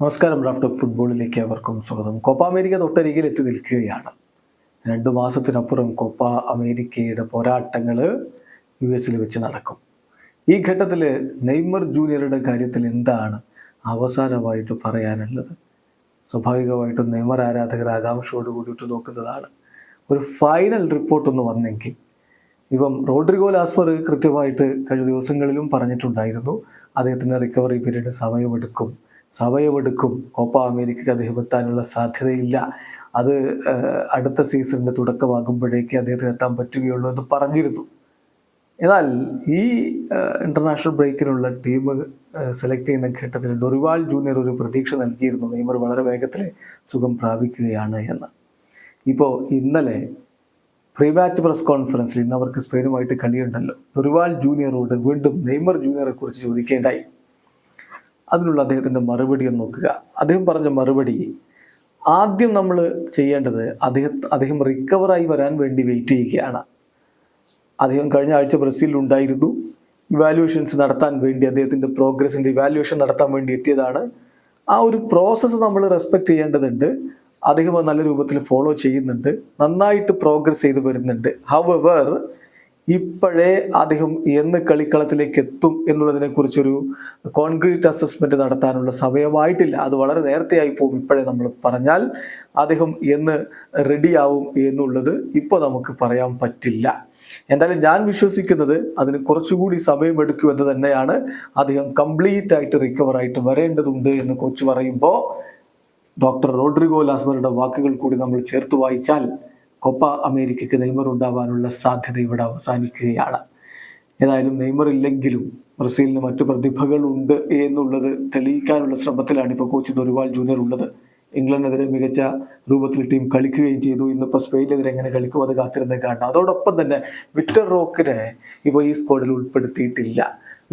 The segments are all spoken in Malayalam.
നമസ്കാരം റാഫ് ടോക്ക് ഫുട്ബോളിലേക്ക് അവർക്കും സ്വാഗതം. കോപ്പ അമേരിക്ക തൊട്ടരികിൽ എത്തി നിൽക്കുകയാണ്. രണ്ടു മാസത്തിനപ്പുറം കോപ്പ അമേരിക്കയുടെ പോരാട്ടങ്ങൾ യു എസിൽ വെച്ച് നടക്കും. ഈ ഘട്ടത്തിൽ നെയ്മർ ജൂനിയറുടെ കാര്യത്തിൽ എന്താണ് അവസാനമായിട്ട് പറയാനുള്ളത്? സ്വാഭാവികമായിട്ടും നെയ്മർ ആരാധകർ ആകാംക്ഷയോട് കൂടിയിട്ട് നോക്കുന്നതാണ്. ഒരു ഫൈനൽ റിപ്പോർട്ട് ഒന്ന് വന്നെങ്കിൽ ഇപ്പം റോഡ്രിഗോ ലാസ്മർ കൃത്യമായിട്ട് കഴിഞ്ഞ ദിവസങ്ങളിലും പറഞ്ഞിട്ടുണ്ടായിരുന്നു അദ്ദേഹത്തിന്റെ റിക്കവറി പീരീഡ് സമയമെടുക്കും സമയമെടുക്കും കോപ്പ അമേരിക്കയ്ക്ക് അദ്ദേഹം എത്താനുള്ള സാധ്യതയില്ല. അത് അടുത്ത സീസണിന്റെ തുടക്കമാകുമ്പോഴേക്ക് അദ്ദേഹത്തിന് എത്താൻ പറ്റുകയുള്ളൂ എന്ന് പറഞ്ഞിരുന്നു. എന്നാൽ ഈ ഇന്റർനാഷണൽ ബ്രേക്കിനുള്ള ടീം സെലക്ട് ചെയ്യുന്ന ഘട്ടത്തിൽ ഡൊറിവാൾ ജൂനിയർ ഒരു പ്രതീക്ഷ നൽകിയിരുന്നു. നെയ്മർ വളരെ വേഗത്തിൽ സുഖം പ്രാപിക്കുകയാണ് എന്ന്. ഇപ്പോൾ ഇന്നലെ പ്രീ മാച്ച് പ്രസ് കോൺഫറൻസിൽ ഇന്ന് അവർക്ക് സ്പെയിനുമായിട്ട് കളിയുണ്ടല്ലോ. ഡൊറിവാൾ ജൂനിയറോട് വീണ്ടും നെയ്മർ ജൂനിയറെ കുറിച്ച് ചോദിക്കേണ്ടായി. അതിനുള്ള അദ്ദേഹത്തിന്റെ മറുപടി ഒന്ന് നോക്കുക. അദ്ദേഹം പറഞ്ഞ മറുപടി ആദ്യം നമ്മൾ ചെയ്യേണ്ടത് അദ്ദേഹം അദ്ദേഹം റിക്കവറായി വരാൻ വേണ്ടി വെയിറ്റ് ചെയ്യുകയാണ്. അദ്ദേഹം കഴിഞ്ഞ ആഴ്ച ബ്രസീലിൽ ഉണ്ടായിരുന്നു. ഇവാലുവേഷൻസ് നടത്താൻ വേണ്ടി അദ്ദേഹത്തിന്റെ പ്രോഗ്രസിന്റെ ഇവാലുവേഷൻ നടത്താൻ വേണ്ടി എത്തിയതാണ്. ആ ഒരു പ്രോസസ്സ് നമ്മൾ റെസ്പെക്റ്റ് ചെയ്യേണ്ടതുണ്ട്. അദ്ദേഹം നല്ല രൂപത്തിൽ ഫോളോ ചെയ്യുന്നുണ്ട്. നന്നായിട്ട് പ്രോഗ്രസ് ചെയ്തു വരുന്നുണ്ട്. ഹവർ ഇപ്പോഴേ അദ്ദേഹം എന്ന് കളിക്കളത്തിലേക്ക് എത്തും എന്നുള്ളതിനെ കുറിച്ചൊരു കോൺക്രീറ്റ് അസസ്മെന്റ് നടത്താനുള്ള സമയമായിട്ടില്ല. അത് വളരെ നേരത്തെയായി പോകും ഇപ്പോഴേ നമ്മൾ പറഞ്ഞാൽ അദ്ദേഹം എന്ന് റെഡിയാവും എന്നുള്ളത് ഇപ്പോൾ നമുക്ക് പറയാൻ പറ്റില്ല. എന്തായാലും ഞാൻ വിശ്വസിക്കുന്നത് അതിന് കുറച്ചുകൂടി സമയമെടുക്കും എന്ന് തന്നെയാണ് അദ്ദേഹം കംപ്ലീറ്റ് ആയിട്ട് റിക്കവർ ആയിട്ട് വരേണ്ടതുണ്ട് എന്ന് കോച്ച് പറയുമ്പോൾ ഡോക്ടർ റോഡ്രിഗോ ലാസ്മറുടെ വാക്കുകൾ കൂടി നമ്മൾ ചേർത്ത് വായിച്ചാൽ കൊപ്പ അമേരിക്കയ്ക്ക് നെയ്മർ ഉണ്ടാവാനുള്ള സാധ്യത ഇവിടെ അവസാനിക്കുകയാണ്. ഏതായാലും നെയ്മർ ഇല്ലെങ്കിലും ബ്രസീലിന് മറ്റു പ്രതിഭകളുണ്ട് എന്നുള്ളത് തെളിയിക്കാനുള്ള ശ്രമത്തിലാണ് ഇപ്പോൾ കോച്ച് ദൊരുവാൾ ജൂനിയർ ഉള്ളത്. ഇംഗ്ലണ്ടിനെതിരെ മികച്ച രൂപത്തിൽ ടീം കളിക്കുകയും ചെയ്തു. ഇന്നിപ്പോൾ സ്പെയിനെതിരെ എങ്ങനെ കളിക്കും അത് കാത്തിരുന്ന് കാണണം. അതോടൊപ്പം തന്നെ വിക്ടർ റോക്കിനെ ഇപ്പോൾ ഈ സ്ക്വാഡിൽ ഉൾപ്പെടുത്തിയിട്ടില്ല.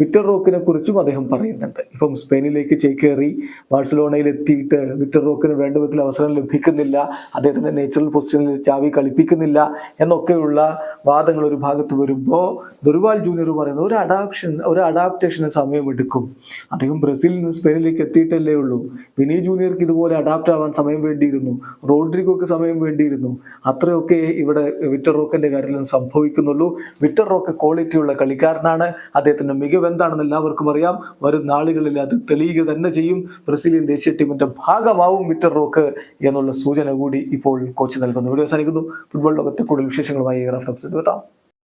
വിക്ടർ റോക്കിനെ കുറിച്ചും അദ്ദേഹം പറയുന്നുണ്ട്. ഇപ്പം സ്പെയിനിലേക്ക് ചേക്കേറി ബാഴ്സലോണയിൽ എത്തിയിട്ട് വിക്ടർ റോക്കിന് വേണ്ട വിധത്തിൽ അവസരം ലഭിക്കുന്നില്ല അദ്ദേഹത്തിന്റെ നേച്ചുറൽ പൊസിഷനിൽ ചാവി കളിപ്പിക്കുന്നില്ല എന്നൊക്കെയുള്ള വാദങ്ങൾ ഒരു ഭാഗത്ത് വരുമ്പോൾ ദുർവാൽ ജൂനിയർ പറയുന്നത് ഒരു അഡാപ്ഷൻ ഒരു അഡാപ്റ്റേഷന് സമയമെടുക്കും. അദ്ദേഹം ബ്രസീലിൽ നിന്ന് സ്പെയിനിലേക്ക് എത്തിയിട്ടല്ലേ ഉള്ളൂ. വിനി ജൂനിയർക്ക് ഇതുപോലെ അഡാപ്റ്റ് ആവാൻ സമയം വേണ്ടിയിരുന്നു. റോഡ്രിഗോക്ക് സമയം വേണ്ടിയിരുന്നു. അത്രയൊക്കെ ഇവിടെ വിക്ടർ റോക്കിന്റെ കാര്യത്തിൽ സംഭവിക്കുന്നുള്ളൂ. വിക്ടർ റോക്ക് ക്വാളിറ്റിയുള്ള കളിക്കാരനാണ്. അദ്ദേഹത്തിന്റെ മികവ് എന്താണെന്ന് എല്ലാവർക്കും അറിയാം. വരും നാളുകളിൽ അത് തെളിയുക തന്നെ ചെയ്യും. ബ്രസീലിയൻ ദേശീയ ടീമിന്റെ ഭാഗമാവും വിറ്റർ റോക്ക് എന്നുള്ള സൂചന കൂടി ഇപ്പോൾ കോച്ച് നൽകുന്നു. വീഡിയോ അവസാനിക്കുന്നു. ഫുട്ബോൾ ലോകത്തെ കൂടുതൽ വിശേഷങ്ങളുമായി റഫ്ലക്സ് എത്താം